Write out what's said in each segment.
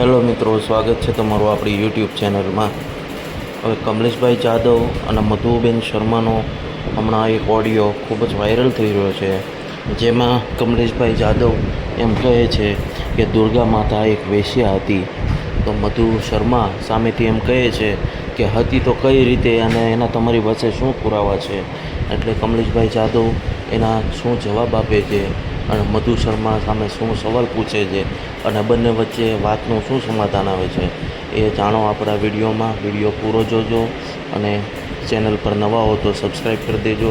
Hello મિત્રો, સ્વાગત છે તમારું આપણી યુટ્યુબ ચેનલમાં. હવે કમલેશભાઈ જાદવ અને મધુબેન શર્માનો હમણાં એક ઓડિયો ખૂબ જ વાયરલ થઈ રહ્યો છે, જેમાં કમલેશભાઈ જાદવ એમ કહે છે કે દુર્ગા માતા એક વેશ્યા હતી. તો મધુ શર્મા સામેથી એમ કહે છે કે હતી તો કઈ રીતે અને એના તમારી પાસે શું પુરાવા છે? એટલે કમલેશભાઈ જાદવ એના શું જવાબ આપે છે? અને મધુ શર્મા સામે શું સવાલ પૂછે છે અને બંને વચ્ચે વાતનું શું સમાધાન આવે છે એ જાણો આપણા વિડીયોમાં. વીડિયો પૂરો જોજો અને ચેનલ પર નવા હો તો સબસ્ક્રાઈબ કરી દેજો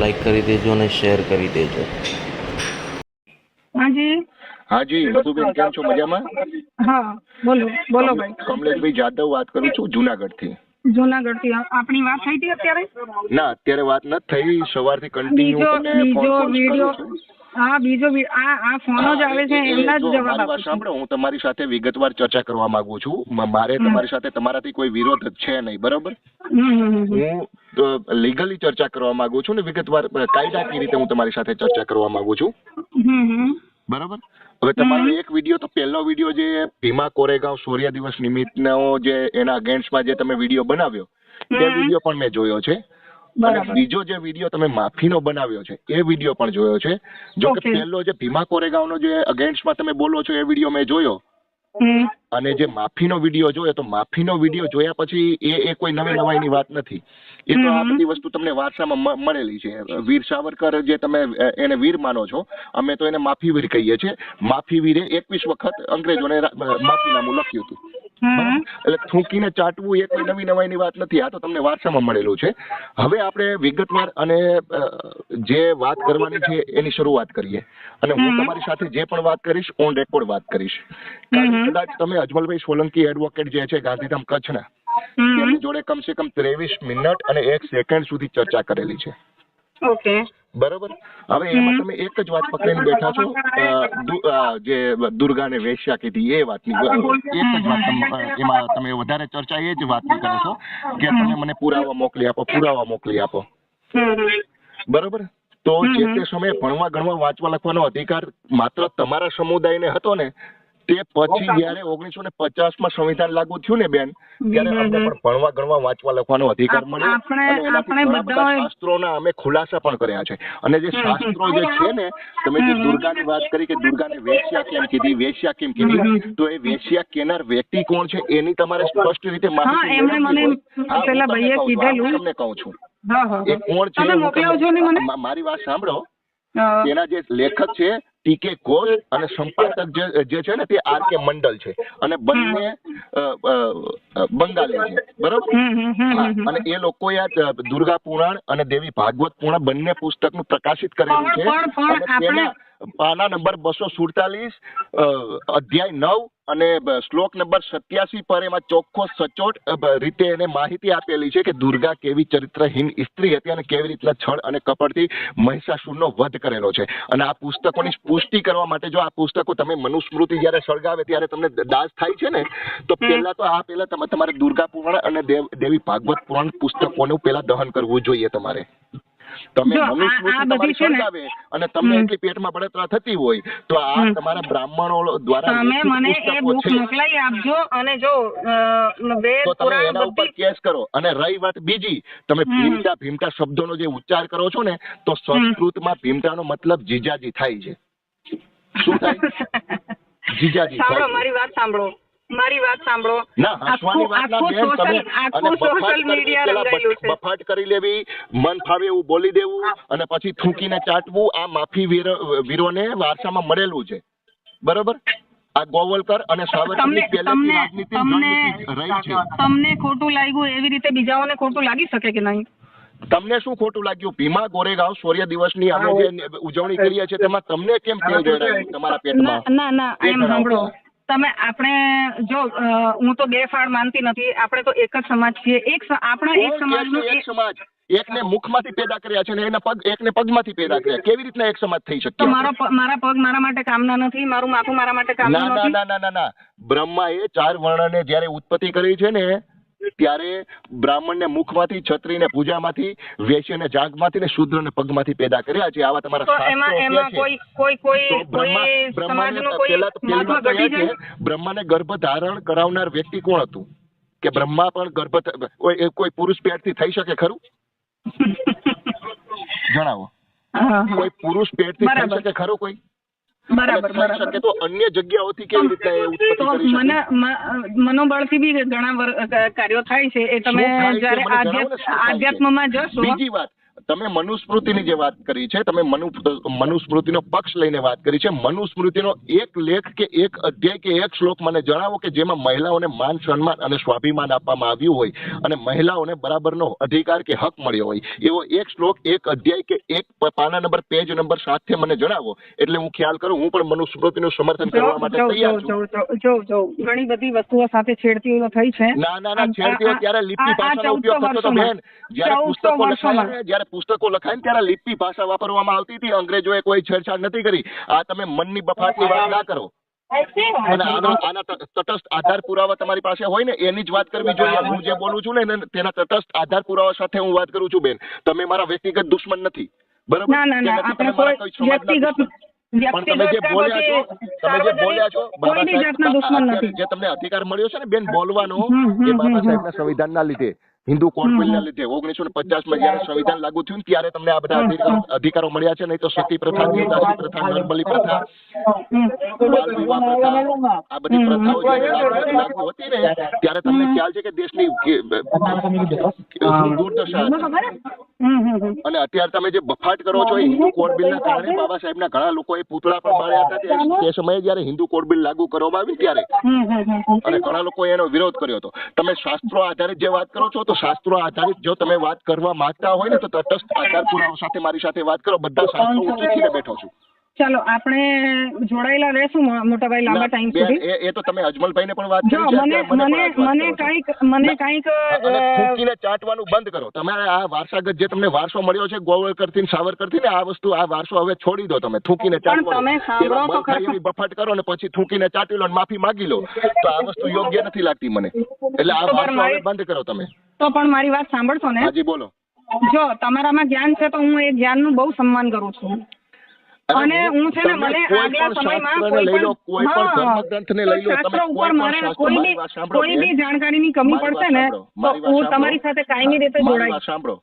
લાઈક કરી દેજો અને શેર કરી દેજો. હાજી? હાજી મધુબેન કેમ છો? મજામાં? હા બોલો બોલો ભાઈ. કમલેશભાઈ જાદવ વાત કરું છું જુનાગઢથી જુનાગઢથી આપણી વાત થઈ હતી અત્યારે? ના અત્યારે વાત નથી થઈ. સવારથી કન્ટિન્યુ બીજો વીડિયો હા બીજો આ આ ફોનો જ આવે છે એમના જ જવાબ આપું સાંભળો હું તમારી સાથે વિગતવાર ચર્ચા કરવા માંગુ છું. મારે તમારી સાથે તમારાથી કોઈ વિરોધ છે નહીં બરોબર. હું લીગલી ચર્ચા કરવા માંગુ છું ને વિગતવાર કાયદાકીય રીતે હું તમારી સાથે ચર્ચા કરવા માંગુ છું. બરાબર? હવે તમારો એક વીડિયો તો પહેલો વીડિયો જે ભીમા કોરેગાંવ સૂર્ય દિવસ નિમિત્તનો જે એના અગેન્સ્ટમાં જે તમે વીડિયો બનાવ્યો તે વીડિયો પણ મેં જોયો છે. અને બીજો જે વીડિયો તમે માફીનો બનાવ્યો છે એ વીડિયો પણ જોયો છે. જો કે પહેલો જે ભીમા કોરેગાંવનો જે અગેન્સ્ટમાં તમે બોલો છો એ વીડિયો મેં જોયો. અને જે માફીનો વીડિયો જોયો તો માફીનો વીડિયો જોયા પછી એ એ કોઈ નવી નવાઈની વાત નથી. એ તો આ બધી વસ્તુ તમને વારસામાં મળેલી છે. વીર સાવરકર જે તમે એને વીર માનો છો અમે તો એને માફી વીર કહીએ છીએ. માફી વીરે એકવીસ વખત અંગ્રેજોને માફીનામું લખ્યું હતું. એટલે થૂંકીને ચાટવું એ કોઈ નવી નવાઈની વાત નથી. આ તો તમને વારસામાં મળેલું છે. હવે આપણે વિગતવાર અને જે વાત કરવાની છે એની શરૂઆત કરીએ. અને હું તમારી સાથે જે પણ વાત કરીશ ઓન રેકોર્ડ વાત કરીશ. કદાચ તમે અજમલભાઈ સોલંકી એડવોકેટ જે છે ગાંધીધામ કચ્છના. એમની જોડે કમસે કમ ત્રેવીસ મિનિટ અને એક સેકન્ડ સુધી ચર્ચા કરેલી છે. ઓકે. બરોબર? હવે એમાં તમે એક જ વાત પકડીને બેઠા છો. જે દુર્ગાને વેશ્યા કીધી એ વાતની એક જ વાત એમાં તમે વધારે ચર્ચા એ જ વાતની કરો છો કે તમે મને પુરાવા મોકલી આપો પુરાવા મોકલી આપો. બરોબર? તો જે તે સમયે ભણવા ગણવા વાંચવા લખવાનો અધિકાર માત્ર તમારા સમુદાયને હતો ને તે પછી જયારે ઓગણીસો ને પચાસમાં સંવિધાન લાગુ થયું ને બેન ત્યારે અમને પણ ભણવા ગણવા વાંચવા લખવાનો અધિકાર મળ્યો શાસ્ત્રોના અમે ખુલાસા પણ કર્યા છે અને જે. શાસ્ત્રો જે છે ને તમે જે. દુર્ગાની વાત કરી કે દુર્ગાને વેશ્યા કેમ કીધી વેશ્યા કેમ કીધી. તો એ વેશ્યા કેનાર વ્યક્તિ કોણ છે એની તમારે સ્પષ્ટ રીતે માહિતી પેલા તમને ભાઈએ. કીધેલું. તમને કહું છું એ કોણ છે મારી વાત સાંભળો એના તેના જે લેખક છે ટીકે ઘોષ અને સંપાદક જે છે ને તે આર કે મંડલ છે. અને બંને બંગાળી છે. બરોબર? અને એ લોકોએ આ દુર્ગા પુરાણ અને દેવી ભાગવત પુરાણ બંને પુસ્તકનું પ્રકાશિત કરેલું છે. અને તેના પાના નંબર બસો સુડતાલીસ અધ્યાય નવ અને શ્લોક નંબર સત્યાસી પર એમાં ચોખ્ખો સચોટ રીતે એને માહિતી આપેલી છે કે દુર્ગા કેવી ચરિત્રહીન સ્ત્રી હતી અને કેવી રીતના છળ અને કપડથી મહિષાસુરનો વધ કરેલો છે. અને આ પુસ્તકોની પુષ્ટિ કરવા માટે જો આ પુસ્તકો તમે મનુસ્મૃતિ જ્યારે સળગાવે ત્યારે તમને દાસ થાય છે ને તો પહેલા તો આ પહેલા તમે તમારે દુર્ગા પુરાણ અને દેવ દેવી ભાગવત પુરાણ પુસ્તકોનું પહેલા દહન કરવું જોઈએ તમારે. તમે મનુસ્મૃતિ તમારી સળગાવે અને તમને એટલી પેટમાં બળતરા થતી હોય તો આ તમારા બ્રાહ્મણો દ્વારા તમે મને એ બુક મોકલાઈ આપજો અને જો વેદ પુરાણ એના ઉપર કેસ કરો. અને રહી વાત બીજી તમે ભીમટા ભીમતા ભીમતા શબ્દોનો જે ઉચ્ચાર કરો છો ને તો સંસ્કૃતમાં ભીમટાનો મતલબ જીજાજી થાય છે. શું થાય? જીજાજી સાંભળો મારી વાત સાંભળો. મારી વાત સાંભળો. ના હસવાની વાત ના બેન તમે અને આખું બફાટ કરી લેવી મન ફાવે એવું બોલી દેવું અને પછી થૂંકીને ચાટવું આ માફી વીર વીરોને વારસામાં મળેલું છે. બરોબર? આ ગોવલકર અને સાવરકરની તમને પહેલેથી રાજનીતિ તમને રહી છે. તમને ખોટું લાગ્યું એવી રીતે બીજાઓને ખોટું લાગી શકે કે નહીં? તમને શું ખોટું લાગ્યું? ભીમા ગોરેગાંવ સૂર્ય દિવસની અમે જે ઉજવણી કરીએ છીએ તેમાં તમને કેમ તેલ જણાવ્યું તમારા પેટમાં. ના ના એમ સાંભળો. તમે આપણે જો હું તો બે ફાળ માનતી નથી. આપણે તો એક જ સમાજ છીએ. એક આપણા એક સમાજ સમાજનું એક સમાજ? એકને મુખમાંથી પેદા કર્યા છે ને એના પગ એકને પગમાંથી પેદા કર્યા. કેવી રીતના એક સમાજ થઈ શકે મારા મારા પગ મારા માટે કામના નથી મારું માથું મારા માટે ના નથી ના ના ના ના ના. બ્રહ્માએ ચાર વર્ણને જ્યારે ઉત્પત્તિ કરી છે ને ત્યારે બ્રાહ્મણને મુખમાંથી છત્રીને પૂજામાંથી વેશ્યને જાગમાંથી ને શૂદ્રને પગમાંથી પેદા કર્યા છે. આવા તમારા બ્રહ્માને ગર્ભ ધારણ કરાવનાર વ્યક્તિ કોણ હતું? કે બ્રહ્મા પણ ગર્ભ કોઈ પુરુષ પેટથી થઈ શકે ખરું? જણાવો. કોઈ પુરુષ પેટથી થઈ શકે ખરું કોઈ? બરાબર બરાબર તો અન્ય જગ્યાઓથી કેવી રીતના એ ઉત્પત્તિ કરી શકે મને મનોબળથી બી ઘણા કાર્યો થાય છે એ તમે? જ્યારે? આધ્યાત્મમાં જશો બીજી વાત તમે મનુસ્મૃતિની જે વાત કરી છે તમે મનુ મનુસ્મૃતિનો પક્ષ લઈને વાત કરી છે મનુસ્મૃતિનો એક લેખ કે એક અધ્યાય કે એક શ્લોક મને જણાવો કે જેમાં મહિલાઓને માન સન્માન અને સ્વાભિમાન આપવામાં આવ્યું હોય અને મહિલાઓને બરાબરનો અધિકાર કે હક મળ્યો હોય. એવો એક શ્લોક એક અધ્યાય કે એક પાના નંબર પેજ નંબર સાથે મને જણાવો. એટલે હું ખ્યાલ કરું હું પણ મનુસ્મૃતિનું સમર્થન કરવા માટે તૈયાર છું. જો જો ઘણી બધી વસ્તુઓ સાથે છેડતીઓ થઈ છે. ના ના ના છેડતીઓ ત્યારે લિપિ ભાષાનો ઉપયોગ થતો હતો બેન. જ્યારે પુસ્તકો લખાયા જ્યારે પુસ્તકો લખાય ને ત્યારે લિપિ ભાષા વાપરવામાં આવતી હતી. અંગ્રેજોએ કોઈ છેડછાડ નથી કરી. આ તમે મનની બફાટની વાત ના કરો. અને આના આના તટસ્થ આધાર પુરાવા તમારી પાસે હોય ને એની જ વાત કરવી જોઈએ. હું જે બોલું છું ને તેના તટસ્થ આધાર પુરાવા સાથે હું વાત કરું છું બેન. તમે મારા વ્યક્તિગત દુશ્મન નથી. બરાબર? ના આપણે કોઈ વ્યક્તિગત પણ તમે જે બોલ્યા છો તમે જે બોલ્યા છો બાબા સાહેબ જે તમને અધિકાર મળ્યો છે ને બેન બોલવાનો એ બાબા સાહેબના સંવિધાનના લીધે. હિન્દુ બિલના લીધે? ઓગણીસો ને પચાસમાં જયારે સંવિધાન લાગુ થયું ત્યારે તમને આ બધા અધિકારો મળ્યા છે નહીં તો સતી પ્રથા દાસી પ્રથા નરબલી પ્રથા હમ. વિવાહ પ્રથા આ બધી પ્રથાઓ લાગુ હતી ને ત્યારે તમને ખ્યાલ છે કે દેશની દુર્દશા. અને અત્યારે તમે જે બફાટ કરો છો એ હિન્દુ કોડ બિલના કારણે બાબા સાહેબના ઘણા લોકોએ પૂતળા પણ માર્યા હતા તે- સમયે જયારે હિન્દુ કોડ બિલ લાગુ કરવામાં આવ્યું ત્યારે. અને ઘણા લોકોએ એનો વિરોધ કર્યો હતો. તમે શાસ્ત્રો આધારિત જે વાત કરો છો તો શાસ્ત્રો આધારિત જો તમે વાત કરવા માંગતા હોય ને તો તટસ્થ આધાર પુરાવા સાથે મારી સાથે વાત કરો. બધા શાસ્ત્રો હું ચૂકીને બેઠો છું. ચાલો આપણે જોડાયેલા રહેશું મોટાભાઈ લાંબા ટાઈમ સુધી. એ તો તમે અજમલભાઈને પણ વાત કરી મને મને મને. કાંઈક મને કાંઈક ફૂંકીને ચાટવાનું બંધ કરો. તમે આ વારસાગત જે તમને વારસો મળ્યો છે ગોવળકરથી સાવરકરથી ને આ વસ્તુ આ વારસો હવે છોડી દો તમે થૂકીને પણ તમે સાંભળો તો બફાટ કરો ને પછી થૂકીને ચાટી લો ને માફી માંગી લો તો આ વસ્તુ યોગ્ય નથી લાગતી મને. એટલે આ વારસો હવે બંધ કરો તમે. તો પણ મારી વાત સાંભળશો ને? હાજી બોલો. જો તમારામાં જ્ઞાન છે તો હું એ જ્ઞાનનું બહુ સન્માન કરું છું. અને હું છે ને મને આગલા સમયમાં કોઈ પણ શાસ્ત્ર ઉપર મારે કોઈ બી કોઈ બી જાણકારીની કમી પડશે ને તો હું તમારી સાથે કાયમી રીતે જોડાઈ જોડાઈશ. સાંભળો.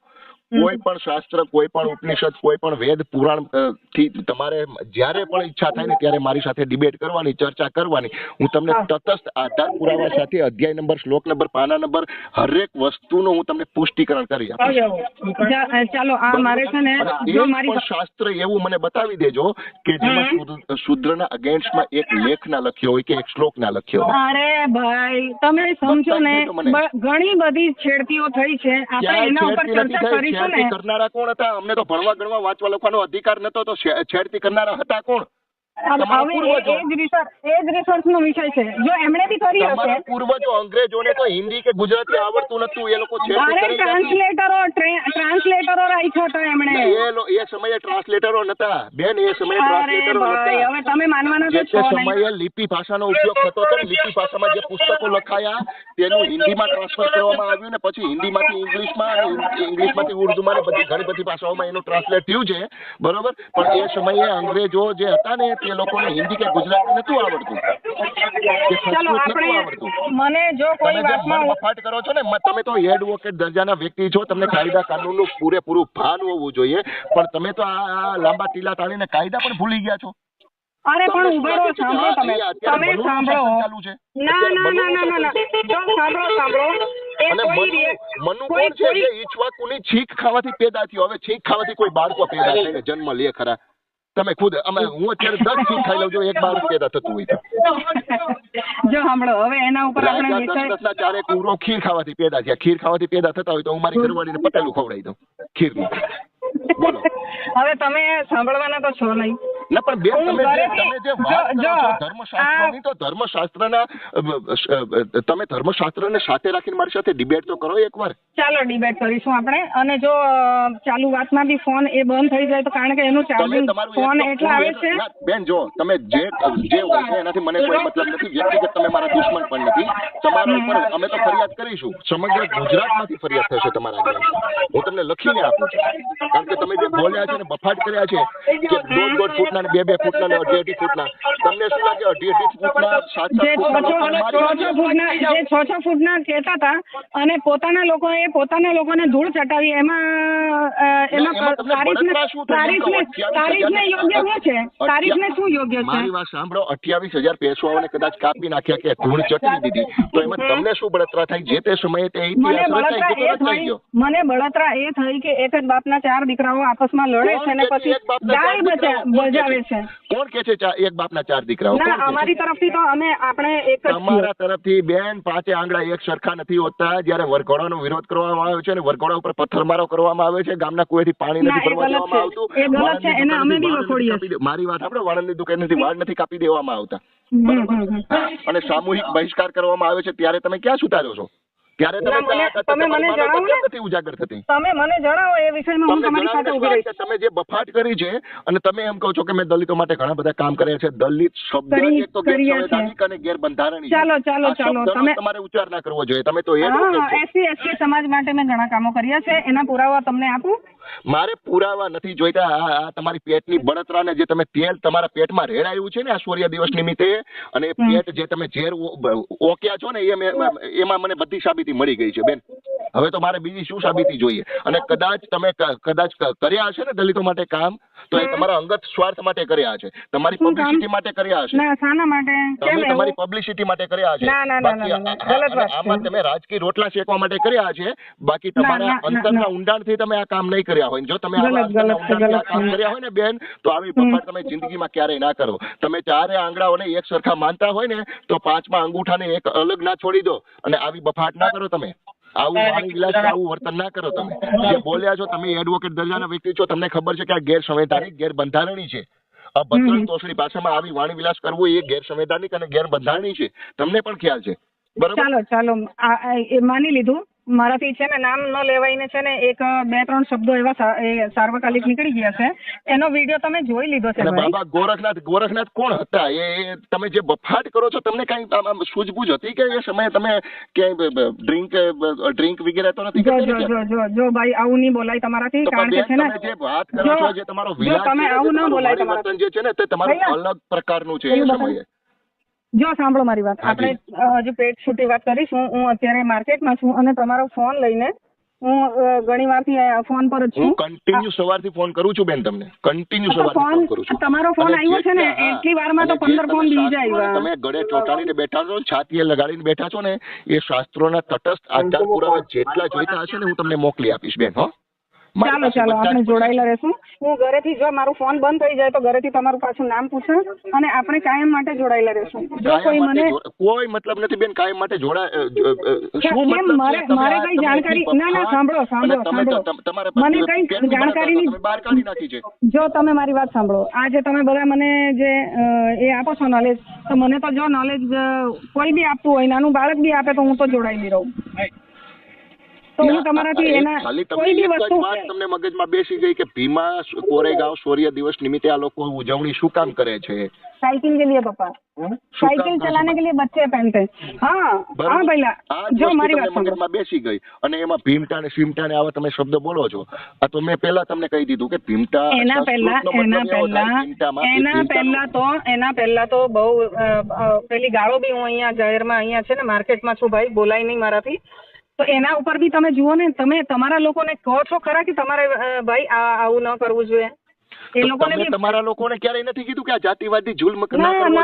કોઈ પણ શાસ્ત્ર કોઈ પણ ઉપનિષદ કોઈ પણ વેદ પુરાણથી તમારે જ્યારે પણ ઈચ્છા થાય ને ત્યારે મારી સાથે ડિબેટ કરવાની ચર્ચા કરવાની. હું તમને તટસ્થ આધાર પુરાવા સાથે અધ્યાય નંબર શ્લોક નંબર પાના નંબર હરેક વસ્તુનો હું તમને પુષ્ટિકરણ કરી આપું ચાલો આ મારે છે ને જો મારી શાસ્ત્ર એવું મને બતાવી દેજો કે જેમાં શુદ્રના શુદ્ર- શૂદ્રના અગેન્સ્ટમાં એક લેખ ના લખ્યો હોય કે એક શ્લોક ના લખ્યો હોય. અરે ભાઈ તમે સમજો ને ઘણી બધી છેડતીઓ થઈ છે. આપણે એના ઉપર ચર્ચા કરીશું છેડતી કરનારા કોણ હતા? અમને તો ભણવા ગણવા વાંચવા લખવાનો અધિકાર નતો તો છેડતી કરનારા હતા કોણ? હિન્દી લિપિ ભાષાનો ઉપયોગ થતો હતો લિપિ ભાષામાં જે પુસ્તકો લખાયા તેનું હિન્દીમાં ટ્રાન્સફર કરવામાં આવ્યું ને પછી હિન્દીમાંથી ઇંગ્લિશમાં અને ઇંગ્લિશમાંથી ઉર્દુમાં ને બધી ઘણી બધી ભાષાઓમાં એનું ટ્રાન્સલેટ થયું છે. બરોબર? પણ એ સમયે અંગ્રેજો જે હતા ને તે લોકોને હિન્દી કે ગુજરાતી નતું આવડતું. કે સંસ્કૃત નતું આવડતું. મને જો કોઈ વાતમાં મન કરો છો ને તમે તો એડવોકેટ દરજાના વ્યક્તિ છો તમને કાયદા કાનૂનનું પૂરેપૂરું ભાન હોવું જોઈએ. પણ તમે તો આ લાંબા ટીલા તાણીને કાયદા પણ ભૂલી ગયા છો. અરે પણ કે સાંભળો તમે. તમે સાંભળો. ના ના ના ના ના. જો સાંભળો સાંભળો. અને મનુ મનુ કોણ છે? કોઈ ઈચ્છવા ઈચ્છવાકુની છીક ખાવાથી પેદા થયો. હવે છીક ખાવાથી કોઈ બાળકો પેદા થઈને જન્મ લે ખરા. તમે ખુદ અમે હું અત્યારે દસ છીંક ખાઈ લઉં છું એક બાળક પેદા થતું હોય જો સાંભળો હવે એના ઉપર આપણે વિષય ચારે કુંવરો ખીર ખાવાથી પેદા થયા. ખીર ખાવાથી પેદા થતા હોય તો હું મારી ઘરવાળીને પટેલું ખવડાવી દઉં. ખીરનું બોલો. હવે તમે સાંભળવાના તો છો નહીં. ના પણ બેન તમે તમે જે વાત કરો છો ધર્મશાસ્ત્રની તો ધર્મશાસ્ત્રના તમે ધર્મશાસ્ત્રને સાથે રાખીને મારી સાથે ડિબેટ તો કરો એકવાર. ચાલો ડિબેટ કરીશું આપણે. અને જો ચાલુ વાતમાં બી ફોન એ બંધ થઈ જાય તો કારણ કે એનું ચાર્જિંગ ફોન એટલે આવે છે. બેન જો તમે જે જે હોય છે એનાથી મને કોઈ મતલબ નથી. વ્યક્તિગત તમે મારા દુશ્મન પણ નથી. તમારા ઉપર અમે તો ફરિયાદ કરીશું. સમગ્ર ગુજરાતમાંથી ફરિયાદ થશે તમારા આગળ હું તમને લખીને આપું છું. કારણ કે તમે જે બોલ્યા છે ને બફાટ કર્યા છે કે દોઢ દોઢ ફૂટના ને બે બે ફૂટના ને અઢી અઢી ફૂટના. તમને શું લાગે અઢી અઢી ફૂટના સાત જે સાત છ ફૂટના છ ફૂટના જે છ છ ફૂટના કહેતા હતા અને પોતાના લોકોએ પોતાના લોકોને ધૂળ ચટાવી એમાં એમાં તારીખને? તારીખને તારીખને યોગ્ય શું છે? તારીખને શું યોગ્ય છે? મારી વાત સાંભળો અઠ્યાવીસ હજાર પેશવાઓને કદાચ કાપી નાખ્યા કે ધૂળ ચટવી દીધી. તો એમાં તમને શું બળતરા થાય? જે તે સમયે તે મને ઇતિહાસ મને બળતરા એ થઈ કે એક જ બાપના ચાર દીકરાઓ આપસમાં લડે છે કે પછી છે એક બજાવે છે. કોણ કે છે એક બાપના ચાર દીકરાઓ? ના? અમારી તરફથી તો અમે આપણે એક જ તમારા તરફથી બેન પાંચે આંગળા એક સરખા નથી હોતા. જ્યારે વરઘોડાનો વિરોધ કરવામાં આવે છે અને વરઘોડા ઉપર પથ્થરમારો કરવામાં આવે છે. ગામના કુએથી પાણી નથી ભરવામાં ભરવા દેવામાં આવતું. એ ગલત છે. એને અમે બી વખોડીએ મારી વાત આપણે વાળંદની દુકાનેથી વાળ નથી કાપી દેવામાં આવતા. અને સામૂહિક બહિષ્કાર કરવામાં આવે છે. ત્યારે તમે ક્યાં સુધારો છો? ત્યારે તમે મને- જણાવો. કેમ નથી ઉજાગર થતી? તમે મને જણાવો એ વિષયમાં હું તમારી સાથે શું રહીશ. તમે જે બફાટ કરી છે અને તમે એમ કહો છો કે મેં દલિતો માટે ઘણા બધા કામ કર્યા છે દલિત શબ્દ એક તો ગેરસંવૈધાનિક અને ગેરબંધારણીય. ચાલો, ચાલો, ચાલો, તમે- તમારે ઉચ્ચાર ના કરવો જોઈએ. તમે તો એ એસી એસટી સમાજ માટે મેં ઘણા કામો કર્યા છે. એના પુરાવા તમને આપું. મારે પુરાવા નથી જોઈતા. આ તમારી પેટની બળતરાને જે તમે તેલ તમારા પેટમાં રેડાયું છે ને આ સૂર્ય દિવસ નિમિત્તે, અને પેટ જે તમે ઝેર ઓક્યા છો ને એમાં મને બધી સાબિતી મળી ગઈ છે, બેન. હવે તો મારે બીજી શું સાબિતી જોઈએ? અને કદાચ તમે કદાચ કર્યા હશે ને દલિતો માટે કામ? તો એ તમારા અંગત સ્વાર્થ માટે કર્યા છે. તમારી પબ્લિસિટી માટે કર્યા છે. ના શાના માટે? તમે તમારી પબ્લિસિટી માટે કર્યા છે. બાકી આમાં તમે રાજકીય રોટલા શેકવા માટે કર્યા છે. બાકી તમારા અંતરના ઊંડાણથી તમે આ કામ નહીં કર્યા હોય. જો તમે આ કામ કર્યા હોય ને બેન તો આવી પપ્પા તમે જિંદગીમાં ક્યારેય ના કરો. તમે ચારે આંગળાઓને એક સરખા માનતા હોય ને તો પાંચમા અંગૂઠાને એક અલગ ના છોડી દો અને આવી બફાટ ના કરો તમે. આવું વાણી વિલાસ આવું વર્તન ના કરો તમે. જે બોલ્યા છો તમે એડવોકેટ દરજાના વ્યક્તિ છો તમને ખબર છે કે આ ગેરસંવૈધાનિક ગેરબંધારણી છે. આ હમ. તોસડી ભાષામાં આવી વાણી વિલાસ કરવું એ ગેરસંવૈધાનિક અને ગેરબંધારણી છે. તમને પણ ખ્યાલ છે. બરોબર? ચાલો ચાલો એ માની લીધું. મારાથી છે ને નામ ન લેવાઈને છે ને એક બે ત્રણ શબ્દો એવા સાર્વકાલિક નીકળી ગયા છે. એનો વીડિયો તમે જોઈ લીધો છે બાબા ગોરખનાથ ગોરખનાથ કોણ હતા? એ તમે જે બફાટ કરો છો તમને કઈ સૂઝબૂઝ હતી કે એ સમયે તમે ક્યાંય ડ્રિંક ડ્રિંક વગેરે તો નથી જો જો જો જો ભાઈ આવું નહીં બોલાય તમારાથી કારણ કે છે ને જે વાત કરો છો જે તમારો વિલાસ તમે આવું ન બોલાય વાણી જે છે ને તે તમારું અલગ પ્રકારનું છે એ સમયે. જો સાંભળો મારી વાત. આપણે હજુ પેટ છૂટી વાત કરીશું. હું અત્યારે માર્કેટમાં છું અને તમારો ફોન લઈને હું ઘણી વારથી આ ફોન પર જ છું. કન્ટિન્યુ સવારથી ફોન કરું છું બેન તમને. કન્ટિન્યુ સવારથી ફોન કરું છું. તમારો ફોન આવ્યો છે ને, એટલી વારમાં તો અને જે 15 ફોન બીજા આવ્યા. તમે ગળે ચોટાડીને બેઠા છો છાતીએ લગાડીને બેઠા છો ને એ શાસ્ત્રોના તટસ્થ આચાર પુરાવા જેટલા જોઈતા હશે ને હું તમને મોકલી આપીશ બેન હો. ચાલો ચાલો આપણે જોડાયેલા રહેશું. હું ઘરેથી જો મારું ફોન બંધ થઈ જાય તો ઘરેથી તમારું પાછું નામ પૂછે અને આપણે કાયમ માટે જોડાયેલા રહેશું. જો કોઈ મને કોઈ મતલબ નથી બેન કાયમ માટે જોડા શું મતલબ મારે- મારે કઈ જાણકારી- ના, ના, સાંભળો, સાંભળો, સાંભળો. મને કઈ જાણકારીની- બહાર કાઢી નાખી છે. જો તમે મારી વાત સાંભળો આજે તમે બધા મને જે એ આપો છો નોલેજ તો મને તો જો નોલેજ કોઈ બી આપતું હોય નાનું બાળક બી આપે તો હું તો જોડાયેલી રહું. તો હું ના, તમારાથી આ એક એના ખાલી તમને કોઈ બી એક જ વસ્તુ વાત તમને મગજમાં બેસી ગઈ કે ભીમા સુ- કોરેગાંવ શૌર્ય દિવસ નિમિત્તે આ લોકો ઉજવણી શું કામ કરે છે साइकिल के लिए पापा શું साइकिल કામ કરે चलाने છે? के लिए बच्चे पहनते हैं हाँ બરાબર? हाँ भैया આ જ जो વસ્તુ हमारी તમને बात सुनो મગજમાં બેસી ગઈ અને એમાં ભીમટા ને સીમટા ને આવા તમે શબ્દ બોલો છો આ તો મેં પહેલા તમને કહી દીધું કે ભીમટા એના પહેલા સંસ્કૃતનો એના મતલબ એવો થાય, પહેલા ભીમટામાં એના ભીમટાનો- પહેલા તો એના પહેલા તો બહુ અ, અ, પેલી ગાળો બી હું અહીંયા જાહેરમાં અહીંયા છે ને માર્કેટમાં છું ભાઈ બોલાય નહીં મારાથી તો એના ઉપર બી તમે જુઓ ને તમે તમારા લોકોને કહો છો ખરા કે તમારે ભાઈ આ આવું ન કરવું જોઈએ? એ લોકોને બી તમારા લોકોને ક્યારેય નથી કીધું કે આ જાતિવાદી જુલ્મ ના ના, કરવો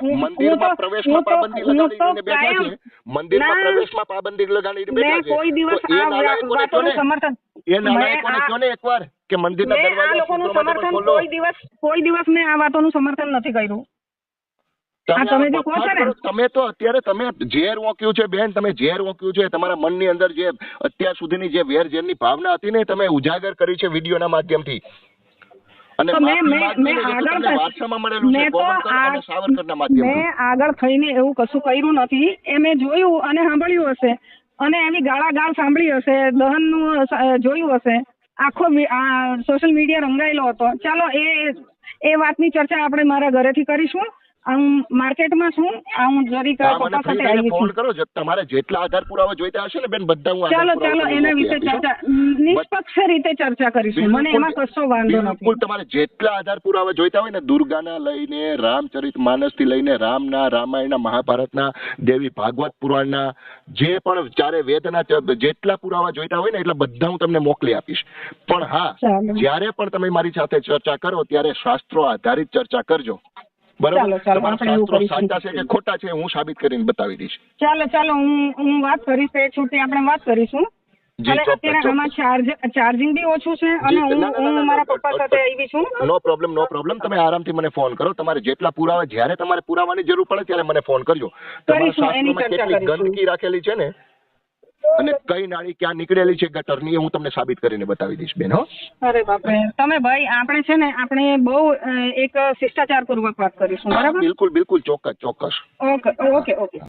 જોઈએ? મંદિરમાં પ્રવેશમાં પાબંદી લગાડીને બેઠા છે. મંદિરમાં પ્રવેશમાં પાબંદી લગાડીને બેઠા છે. કોઈ દિવસ આ વાતોનું સમર્થન એ આ- કહો ને એકવાર? કે મંદિરના મેં આ લોકોનું સમર્થન કોઈ દિવસ કોઈ દિવસ મેં આ વાતોનું સમર્થન નથી કર્યું. તમે તો અત્યારે તમે ઝેર ઓક્યું છે બેન તમે ઝેર ઓક્યું છે. તમારા મનની અંદર જે અત્યાર સુધીની જે વેર ઝેરની ભાવના હતી ને તમે ઉજાગર કરી છે વિડીયોના માધ્યમથી. અને મેં આગળ થઈને એવું કશું કર્યું નથી. એ મેં જોયું અને સાંભળ્યું હશે. અને એની ગાળા ગાળ સાંભળી હશે દહનનું નું જોયું હશે. આખો આ સોશિયલ મીડિયા રંગાયેલો હતો. ચાલો એ એ વાતની ચર્ચા આપણે મારા ઘરેથી કરીશું. હું માર્કેટમાં છું આ હું જરી સાથે થઈને આવી ફોન કરો. તમારે જેટલા આધાર પુરાવા જોઈતા હશે ને બેન બધા હું ચાલો ચાલો એના વિશે ચર્ચા નિષ્પક્ષ રીતે ચર્ચા કરીશું. મને એમાં કશો વાંધો બિલકુલ નથી. તમારે જેટલા આધાર પુરાવા જોઈતા હોય ને દુર્ગાના લઈને રામચરિત માનસથી લઈને રામના રામાયણના મહાભારતના દેવી ભાગવત પુરાણના જે પણ ચારે વેદના જેટલા પુરાવા જોઈતા હોય ને એટલા બધા હું તમને મોકલી આપીશ. પણ હા જ્યારે પણ તમે મારી સાથે ચર્ચા કરો ત્યારે શાસ્ત્રો આધારિત ચર્ચા કરજો. બરાબર? તમારા શાસ્ત્રો સાચા છે કે ખોટા છે હું સાબિત કરીને બતાવી દઈશ. ચાલો ચાલો હું હું વાત કરીશ એ છૂટી આપણે વાત કરીશું. અને અત્યારે આમાં ચાર્જ ચાર્જિંગ બી ઓછું છે અને હું મારા પપ્પા સાથે આવી છું. નો પ્રોબ્લેમ નો પ્રોબ્લેમ તમે આરામથી મને ફોન કરો. તમારે જેટલા પુરાવા જ્યારે તમારે પુરાવાની જરૂર પડે ત્યારે મને ફોન કરજો. તમારા શાસ્ત્રોમાં કેટલી ગંદકી રાખેલી છે ને અને કઈ નાળી ક્યાં નીકળેલી છે ગટરની એ હું તમને સાબિત કરીને બતાવી દઈશ બેન હો. અરે બાપરે. તમે ભાઈ આપણે છે ને આપણે બહુ એક શિષ્ટાચાર પૂર્વક વાત કરીશું બરાબર? બિલકુલ બિલકુલ ચોક્કસ ચોક્કસ. Okay okay okay.